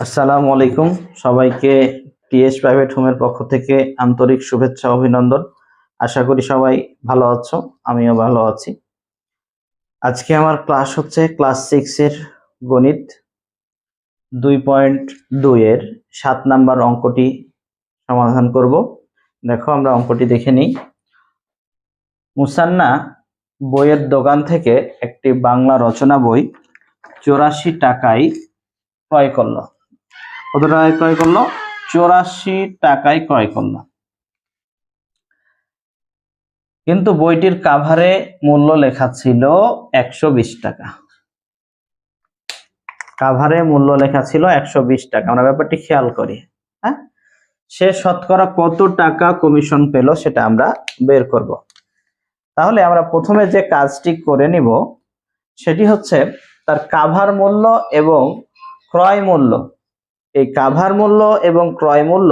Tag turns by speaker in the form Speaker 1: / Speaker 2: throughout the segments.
Speaker 1: আসসালামু আলাইকুম। সবাইকে টিএস প্রাইভেট হোমের পক্ষ থেকে আন্তরিক শুভেচ্ছা, অভিনন্দন। আশা করি সবাই ভালো আছো, আমিও ভালো আছি। আজকে আমার ক্লাস হচ্ছে ক্লাস সিক্স এর গণিত দুই পয়েন্ট দুই এর সাত নাম্বার অঙ্কটি সমাধান করব। দেখো, আমরা অঙ্কটি দেখে নিই। মুসান্না বইয়ের দোকান থেকে একটি বাংলা রচনা বই চৌরাশি টাকায় ক্রয় করল। কত টাকায় ক্রয় করল? চৌরাশি টাকায় ক্রয় করল। কিন্তু বইটির কাভারে মূল্য লেখা ছিল একশো বিশ টাকা। কাভারে মূল্য লেখা ছিল একশো বিশ টাকা। আমরা ব্যাপারটি খেয়াল করি হ্যাঁ? সে শতকরা কত টাকা কমিশন পেল সেটা আমরা বের করব। তাহলে আমরা প্রথমে যে কাজটি করে নিব, সেটি হচ্ছে তার কাভার মূল্য এবং ক্রয় মূল্য। এই কাভার মূল্য এবং ক্রয় মূল্য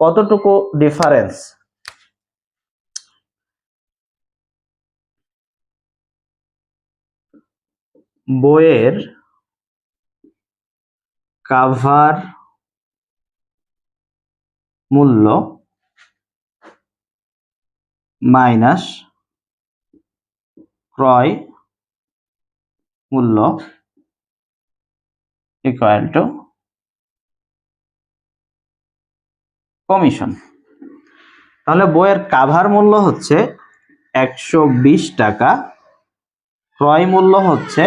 Speaker 1: কতটুকু ডিফারেন্স বইয়ের কাভার মূল্য মাইনাস ক্রয় মূল্য ইকুয়াল টু কমিশন। তাহলে বইয়ের কাভার মূল্য হচ্ছে একশো বিশ টাকা, ক্রয় মূল্য হচ্ছে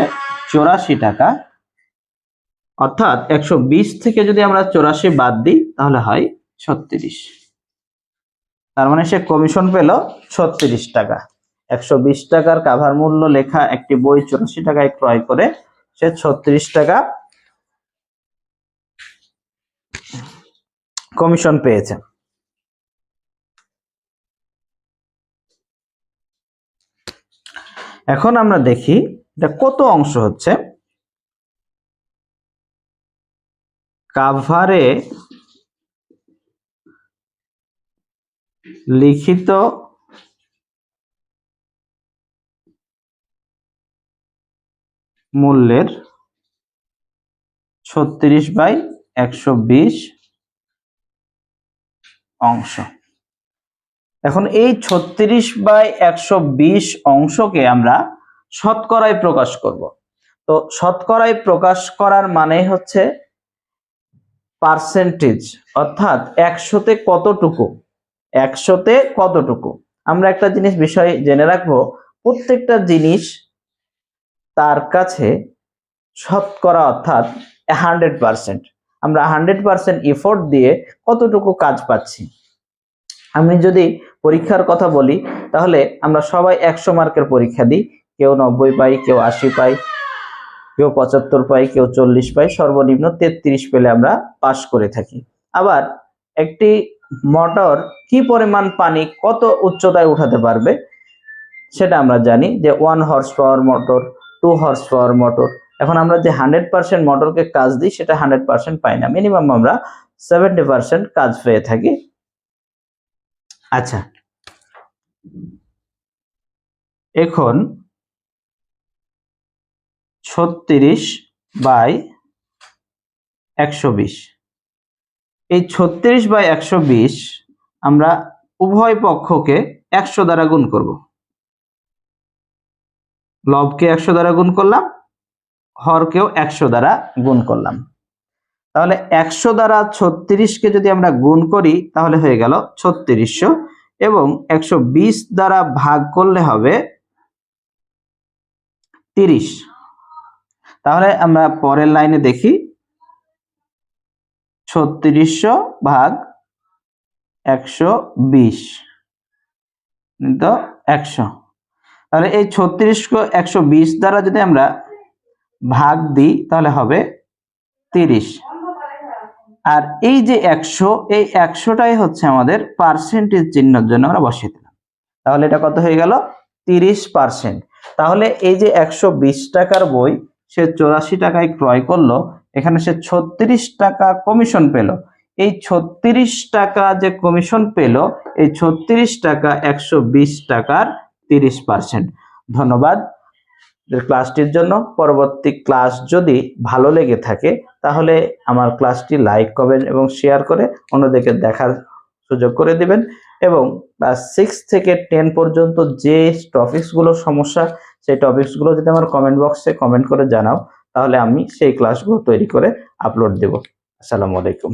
Speaker 1: চৌরাশি টাকা। অর্থাৎ একশো বিশ থেকে যদি আমরা চৌরাশি বাদ দিই, তাহলে হয় ছত্রিশ। তার মানে সে কমিশন পেল ছত্রিশ টাকা। একশো বিশ টাকার কাভার মূল্য লেখা একটি বই চৌরাশি টাকায় ক্রয় করে, সে ছত্রিশ টাকা কমিশন পেয়েছে। এখন আমরা দেখি এটা কত অংশ হচ্ছে। কাভারে লিখিত মূল্যের ছত্রিশ বাই একশো বিশ অংশ। এখন এই ছত্রিশ বাই একশো বিশ অংশকে আমরা শতকরায় প্রকাশ করব। তো শতকরায় প্রকাশ করার মানে হচ্ছে পার্সেন্টেজ অর্থাৎ একশোতে কতটুকু? একশোতে কতটুকু? আমরা একটা জিনিস বিষয় জেনে রাখব, প্রত্যেকটা জিনিস তার কাছে শতকরা অর্থাৎ হান্ড্রেড পার্সেন্ট আমরা হান্ড্রেড পার্সেন্ট এফোর্ট দিয়ে কতটুকু কাজ পাচ্ছি। আমি যদি পরীক্ষার কথা বলি, তাহলে আমরা সবাই একশো মার্কের পরীক্ষা দিই। কেউ নব্বই পাই, কেউ আশি পাই, কেউ পঁচাত্তর পাই, কেউ চল্লিশ পাই, সর্বনিম্ন তেত্রিশ পেলে আমরা পাশ করে থাকি। আবার একটি মোটর কি পরিমাণ পানি কত উচ্চতায় উঠাতে পারবে, সেটা আমরা জানি যে one horse power motor two horse power motor এখন আমরা যে হান্ড্রেড পার্সেন্ট মোটরকে কাজ দিই, সেটা হান্ড্রেড পার্সেন্ট পাই না। মিনিমাম আমরা সেভেন্টি পার্সেন্ট কাজ পেয়ে থাকি। আচ্ছা। এখন ছত্রিশ বাই একশো বিশ। এই ছত্রিশ বাই একশো বিশ আমরা উভয় পক্ষকে একশো দ্বারা গুণ করব। লবকে একশো দ্বারা গুণ করলাম হরকেও একশো দ্বারা গুণ করলাম। তাহলে একশো দ্বারা ছত্রিশকে যদি আমরা গুণ করি, তাহলে হয়ে গেল ছত্রিশশো এবং একশো বিশ দ্বারা ভাগ করলে হবে তিরিশ। তাহলে আমরা পরের লাইনে দেখি, ছত্রিশশো ভাগ একশো বিশ, তো একশো। তাহলে এই ছত্রিশশো একশো বিশ দ্বারা যদি আমরা ভাগ দিই, তাহলে হবে তিরিশ। আর এই যে একশো, এই একশোটাই হচ্ছে আমাদের পার্সেন্টেজ চিহ্নের জন্য আমরা বসিয়ে দিলাম। তাহলে এটা কত হয়ে গেল? তিরিশ পার্সেন্ট তাহলে এই যে একশো বিশ টাকার বই, সে চৌরাশি টাকায় ক্রয় করল, এখানে সে ছত্রিশ টাকা কমিশন পেল। এই ছত্রিশ টাকা যে কমিশন পেল, এই ছত্রিশ টাকা একশো বিশ টাকার তিরিশ পার্সেন্ট ধন্যবাদ। ক্লাসটির জন্য পরবর্তী ক্লাস যদি ভালো লেগে থাকে, তাহলে আমার ক্লাসটি লাইক করবেন এবং শেয়ার করে অন্যদেরকে দেখার সুযোগ করে দিবেন। এবং ক্লাস সিক্স থেকে টেন পর্যন্ত যে টপিকসগুলোর সমস্যা, সেই টপিকসগুলো যদি আমার কমেন্ট বক্সে কমেন্ট করে জানাও, তাহলে আমি সেই ক্লাসগুলো তৈরি করে আপলোড দেব। আসসালামু আলাইকুম।